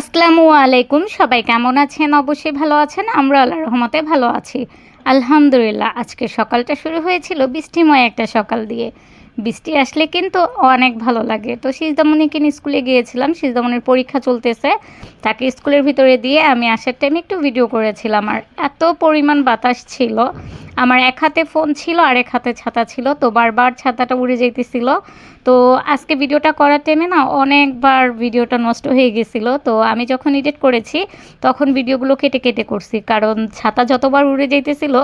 আসসালামু আলাইকুম। সবাই কেমন আছেন? অবশ্যই ভালো আছেন। আমরা আল্লাহ রহমতে ভালো আছি। আলহামদুলিল্লাহ, আজকে সকালটা শুরু হয়েছিল বৃষ্টিময় একটা সকাল দিয়ে। বৃষ্টি আসলে কিন্তু অনেক ভালো লাগে। তো সিজদামণিকে স্কুলে গিয়েছিলাম। সিজদামণির পরীক্ষা চলতেছে। তাকে স্কুলের ভিতরে দিয়ে আমি আসার টাইমে একটু ভিডিও করেছিলাম। আর এত পরিমাণ বাতাস ছিল আমার এক হাতে ফোন ছিল, আর এক হাতে ছাতা ছিল, তো বারবার ছাতাটা উড়ে যেতেছিল তো আজকে ভিডিওটা করার টাইমে না অনেকবার ভিডিওটা নষ্ট হয়ে গেছিল। তো আমি যখন এডিট করেছি, তখন ভিডিওগুলো কেটে কেটে করছি। কারণ ছাতা যতবার উড়ে যাইতেছিল,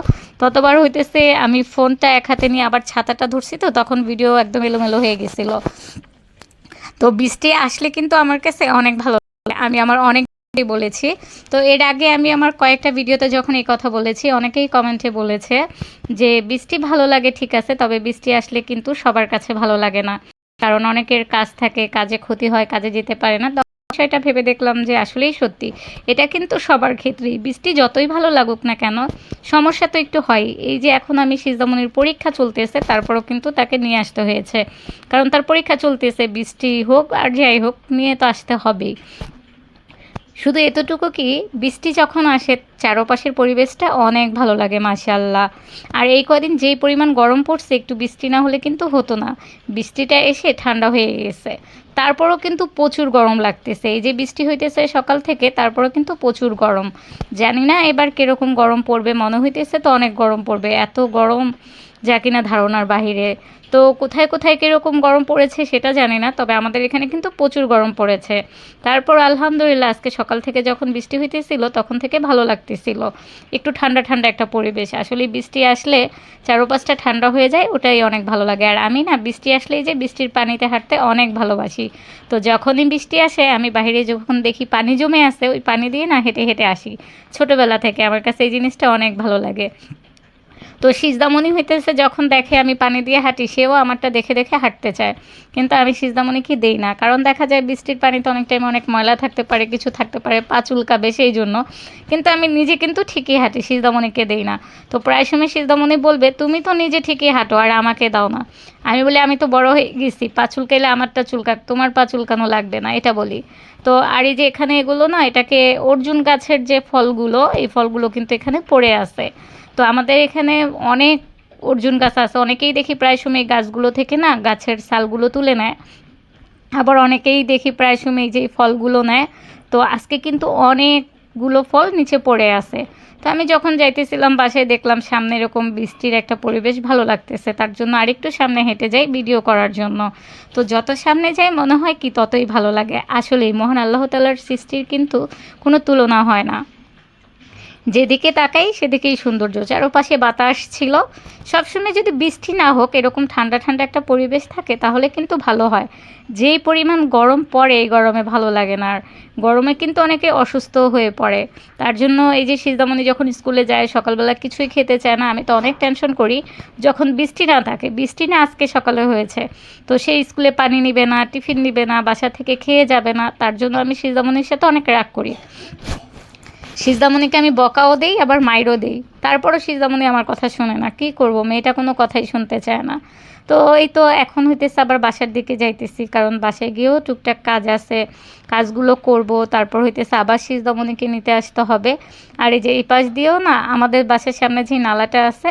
ততবার হইতেছে আমি ফোনটা এক হাতে নিয়ে আবার ছাতাটা ধরছি তো, তখন ভিডিও একদম এলোমেলো হয়ে গেছিল। তো বৃষ্টি আসলে কিন্তু আমার কাছে অনেক ভালো আমি আমার অনেক বলেছি। তো এর আগে আমি আমার কয়েকটা ভিডিওতে যখন এই কথা বলেছি, অনেকেই কমেন্টে বলেছে যে, বৃষ্টি ভালো লাগে, ঠিক আছে, তবে বৃষ্টি আসলে কিন্তু সবার কাছে ভালো লাগে না। কারণ অনেকের কাজ থাকে, কাজে ক্ষতি হয়, কাজে যেতে পারে না। সেটা ভেবে দেখলাম যে, আসলেই সত্যি। এটা কিন্তু সবার ক্ষেত্রেই। বৃষ্টি যতই ভালো লাগুক না কেন, সমস্যা তো একটু হয়। এই যে, এখন আমি সিজদামনির পরীক্ষা চলতেছে, তারপরও কিন্তু তাকে নিয়ে আসতে হয়েছে। কারণ তার পরীক্ষা চলতেছে, বৃষ্টি হোক আর যাই হোক, নিয়ে তো আসতে হবেই। শুধু এতটুকু কি, বৃষ্টি যখন আসে, চারপাশের পরিবেশটা অনেক ভালো লাগে মাশাল্লাহ আর এই কদিন যেই পরিমাণ গরম পড়ছে, একটু বৃষ্টি না হলে কিন্তু হতো না। বৃষ্টিটা এসে ঠান্ডা হয়ে গেছে। তারপরও কিন্তু প্রচুর গরম লাগতেছে। এই যে বৃষ্টি হইতেছে সকাল থেকে, তারপরও কিন্তু প্রচুর গরম। জানি না এবার কীরকম গরম পড়বে, মনে হইতেছে তো অনেক গরম পড়বে। এত গরম যা কিনা ধারণার বাহিরে। তো কোথায় কোথায় কীরকম গরম পড়েছে সেটা জানি না, তবে আমাদের এখানে কিন্তু প্রচুর গরম পড়েছে। তারপর আলহামদুলিল্লাহ, আজকে সকাল থেকে যখন বৃষ্টি হইতেছিল, তখন থেকে ভালো লাগতেছিল। একটু ঠান্ডা ঠান্ডা একটা পরিবেশ। আসলে বৃষ্টি আসলে চারোপাশটা ঠান্ডা হয়ে যায়, ওটাই অনেক ভালো লাগে। আর আমি না, বৃষ্টি আসলেই যে বৃষ্টির পানিতে হাঁটতে অনেক ভালোবাসি। তো যখনই বৃষ্টি আসে, আমি বাইরে যখন দেখি পানি জমে আসে ওই পানি দিয়ে না হেঁটে হেঁটে আসি। ছোটোবেলা থেকে আমার কাছে এই জিনিসটা অনেক ভালো লাগে। তো সিজদামণি হইতেছে যখন দেখে আমি পানি দিয়ে হাঁটি, সেও আমারটা দেখে দেখে হাঁটতে চায়। কিন্তু আমি সিজদামণিকে দেই না? কারণ দেখা যায় বৃষ্টির পানিতে অনেক টাইম অনেক ময়লা থাকতে পারে, কিছু থাকতে পারে, পা চুলকাবে সেই জন্য। কিন্তু আমি নিজে কিন্তু ঠিকই হাঁটি, সিজদামণিকে দেই না। তো প্রায় সময় সিজদামণি বলবে, তুমি তো নিজে ঠিকই হাঁটো আর আমাকে দাও না। আমি বলি, আমি তো বড় হয়ে গেছি, পা চুলকাইলে আমারটা চুলকাক তোমার পা চুলকানো লাগবে না। এটা বলি। তো আর এই যে এখানে এগুলো না, এটাকে অর্জুন গাছের যে ফলগুলো, এই ফলগুলো কিন্তু এখানে পড়ে আছে। তো আমাদের এখানে অনেক অর্জুন গাছ আছে। অনেকেই দেখি প্রায় সময় গাছগুলো থেকে না গাছের সালগুলো তুলে নেয়। আবার অনেকেই দেখি প্রায় সময় যে ফলগুলো নেয়। তো আজকে কিন্তু অনেকগুলো ফল নিচে পড়ে আছে। তো আমি যখন যাইতেছিলাম বাসায় দেখলাম সামনে এরকম বৃষ্টির একটা পরিবেশ ভালো লাগতেছে, তার জন্য আরেকটু সামনে হেঁটে যাই ভিডিও করার জন্য। তো যত সামনে যাই মনে হয় কি ততই ভালো লাগে। আসলে মোহন আল্লাহ তালার সৃষ্টির কিন্তু কোনো তুলনা হয় না। যেদিকে তাকাই সেদিকেই সৌন্দর্য। চারপাশে বাতাস ছিল। সবসময় যদি বৃষ্টি না হোক, এরকম ঠান্ডা ঠান্ডা একটা পরিবেশ থাকে, তাহলে কিন্তু ভালো হয়। যেই পরিমাণ গরম পড়ে, এই গরমে ভালো লাগে না। আর গরমে কিন্তু অনেকে অসুস্থ হয়ে পড়ে। তার জন্য এই যে সিজদামণি যখন স্কুলে যায়, সকালবেলা কিছুই খেতে চায় না, আমি তো অনেক টেনশন করি। যখন বৃষ্টি না থাকে, বৃষ্টি না আজকে সকালে হয়েছে, তো সেই স্কুলে পানি নিবে না, টিফিন নিবে না, বাসা থেকে খেয়ে যাবে না, তার জন্য আমি সিজদামণির সাথে অনেক রাগ করি। সিজদামণিকে আমি বকাও দেই, আবার মাইরও দেই। তারপরও সিজদামণি আমার কথা শোনে না। কি করব? মেয়েটা কোনো কথাই শুনতে চায় না। তো এই তো এখন হইতেছে আবার বাসার দিকে যাইতেছি, কারণ বাসায় গিয়েও টুকটাক কাজ আছে, কাজগুলো করব। তারপর হইতেছে আবার সিজদামণিকে নিতে আসতে হবে। আর এই যে এই পাশ দিয়েও না, আমাদের বাসার সামনে যে নালাটা আছে,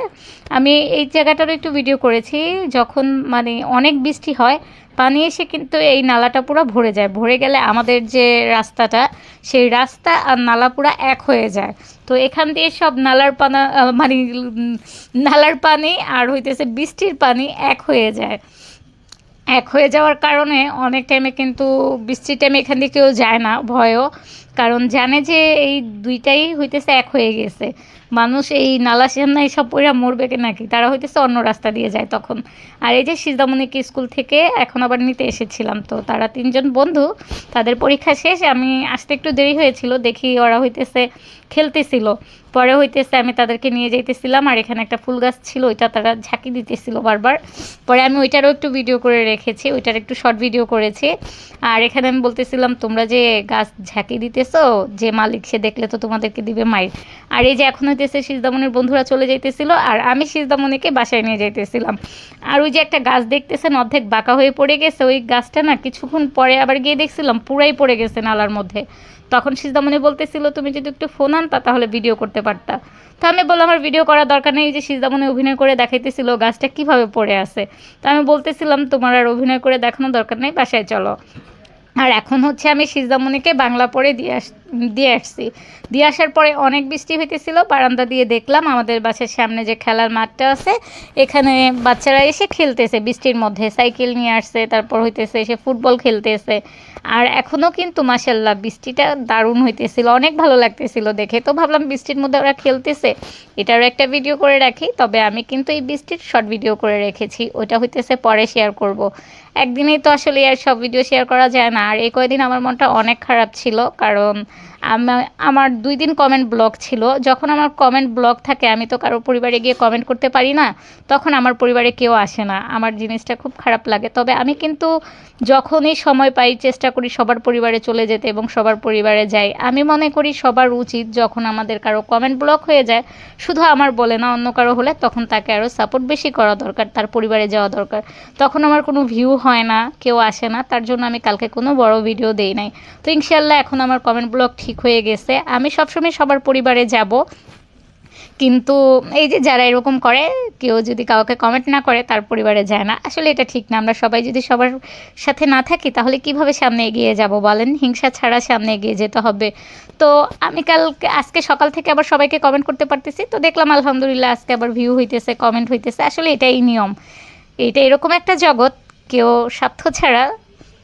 আমি এই জায়গাটারও একটু ভিডিও করেছি। যখন মানে অনেক বৃষ্টি হয় পানি এসে কিন্তু এই নালাটা পুরো ভরে যায়। ভরে গেলে আমাদের যে রাস্তাটা, সেই রাস্তা আর নালা পুরো এক হয়ে যায়। তো এখান দিয়ে সব নালার পানা মানে নালার পানি আর হইতেছে বৃষ্টির পানি এক হয়ে যায়। এক হয়ে যাওয়ার কারণে অনেক টাইমে কিন্তু বৃষ্টির টাইমে এখান দিয়ে কেউ যায় না, ভয়ও। কারণ জানে যে এই দুইটাই হইতেছে এক হয়ে গেছে। মানুষ এই নালা সামনে সব পড়া মরবে কি নাকি? তারা হইতেছে অন্য রাস্তা দিয়ে যায় তখন। আর এই যে সিজদামণিকে স্কুল থেকে এখন আবার নিতে এসেছিলাম, তো তারা তিনজন বন্ধু, তাদের পরীক্ষা শেষ, আমি আসতে একটু দেরি হয়েছিল, দেখি ওরা হইতেছে খেলতেছিল। পরে হইতেছে আমি তাদেরকে নিয়ে যাইতেছিলাম, আর এখানে একটা ফুল গাছ ছিল, ওইটা তারা ঝাঁকি দিতেছিল বারবার। পরে আমি ওইটারও একটু ভিডিও করে রেখেছি, ওইটার একটু শর্ট ভিডিও করেছি। আর এখানে আমি বলতেছিলাম, তোমরা যে গাছ ঝাঁকি দিতেছো যে মালিক, সে দেখলে তো তোমাদেরকে দিবে মাইর আর এই যে এখন হইতেছে সিজদামনির বন্ধুরা চলে যাইতেছিল, আর আমি সিজদামনিকে বাসায় নিয়ে যাইতেছিলাম। আর ওই যে একটা গাছ দেখতেছেন, অর্ধেক বাঁকা হয়ে পড়ে গেছে, ওই গাছটা না কিছুক্ষণ পরে আবার গিয়ে দেখছিলাম, পুরাই পড়ে গেছে নালার মধ্যে। তখন সিজদামনি বলতেছিল, তুমি যদি একটু ফোন আনতা, তাহলে ভিডিও করতে পারতা। তো আমি বললাম আমার ভিডিও করার দরকার নেই। যে সিজদামনি অভিনয় করে দেখাইতেছিল, গাছটা কীভাবে পড়ে আছে? তো আমি বলতেছিলাম, তোমার আর অভিনয় করে দেখানোর দরকার নেই, বাসায় চলো। আর এখন হচ্ছে আমি সিজদামণিকে বাংলা পড়ে দিয়ে আস দিয়ে আসছি। দিয়ে আসার পরে অনেক বৃষ্টি হইতেছিল, বারান্দা দিয়ে দেখলাম আমাদের বাসার সামনে যে খেলার মাঠটা আছে, এখানে বাচ্চারা এসে খেলতেছে, বৃষ্টির মধ্যে সাইকেল নিয়ে আসছে, তারপর হইতেছে এসে ফুটবল খেলতেছে। আর এখনও কিন্তু মাসাল্লাহ বৃষ্টিটা দারুণ হইতেছিল, অনেক ভালো লাগতেছিল দেখে। তো ভাবলাম বৃষ্টির মধ্যে ওরা খেলতেছে, এটারও একটা ভিডিও করে রাখি, তবে আমি কিন্তু এই বৃষ্টির শর্ট ভিডিও করে রেখেছি ওইটা হইতেছে পরে শেয়ার করব। একদিনেই তো আসলে আর সব ভিডিও শেয়ার করা যায় না, আর এই কয়দিন আমার মনটা অনেক খারাপ ছিল, কারণ আমার দুই দিন কমেন্ট ব্লক ছিল। যখন আমার কমেন্ট ব্লক থাকে, আমি তো কারও পরিবারে গিয়ে কমেন্ট করতে পারি না, তখন আমার পরিবারে কেউ আসে না। আমার জিনিসটা খুব খারাপ লাগে। তবে আমি কিন্তু যখনই সময় পাই, চেষ্টা করি সবার পরিবারে চলে যেতে এবং সবার পরিবারে যাই। আমি মনে করি সবার উচিত যখন আমাদের কারও কমেন্ট ব্লক হয়ে যায়, শুধু আমার বলে না, অন্য কারও হলে তখন তাকে আরও সাপোর্ট বেশি করা দরকার, তার পরিবারে যাওয়া দরকার। তখন আমার কোনো ভিউ হয় না, কেউ আসে না, তার জন্য আমি কালকে কোনো বড় ভিডিও দেই নাই। তো ইনশাল্লাহ এখন আমার কমেন্ট ব্লক ঠিক হয়ে গেছে। আমি সবসময় সবার পরিবারে যাব। কিন্তু এই যে যারা এরকম করে, কেউ যদি কাউকে কমেন্ট না করে, তার পরিবারে যায় না। আসলে এটা ঠিক না। আমরা সবাই যদি সবার সাথে না থাকি, তাহলে কীভাবে সামনে এগিয়ে যাব বলেন? হিংসা ছাড়া সামনে এগিয়ে যেতে হবে। তো আমি কালকে, আজকে সকাল থেকে আবার সবাইকে কমেন্ট করতে পারতেছি। তো দেখলাম, আলহামদুলিল্লাহ, আজকে আবার ভিউ হইতেছে কমেন্ট হইতেছে। আসলে এটাই নিয়ম। এটা এরকম একটা জগৎ, কেউ স্বার্থ ছাড়া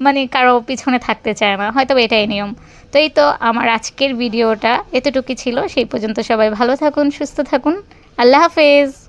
মানে কারও পিছনে থাকতে চায় না। হয়তো এটাই নিয়ম। তো এই তো আমার আজকের ভিডিওটা এতটুকুই ছিল। সেই পর্যন্ত সবাই ভালো থাকুন, সুস্থ থাকুন। আল্লাহ হাফেজ।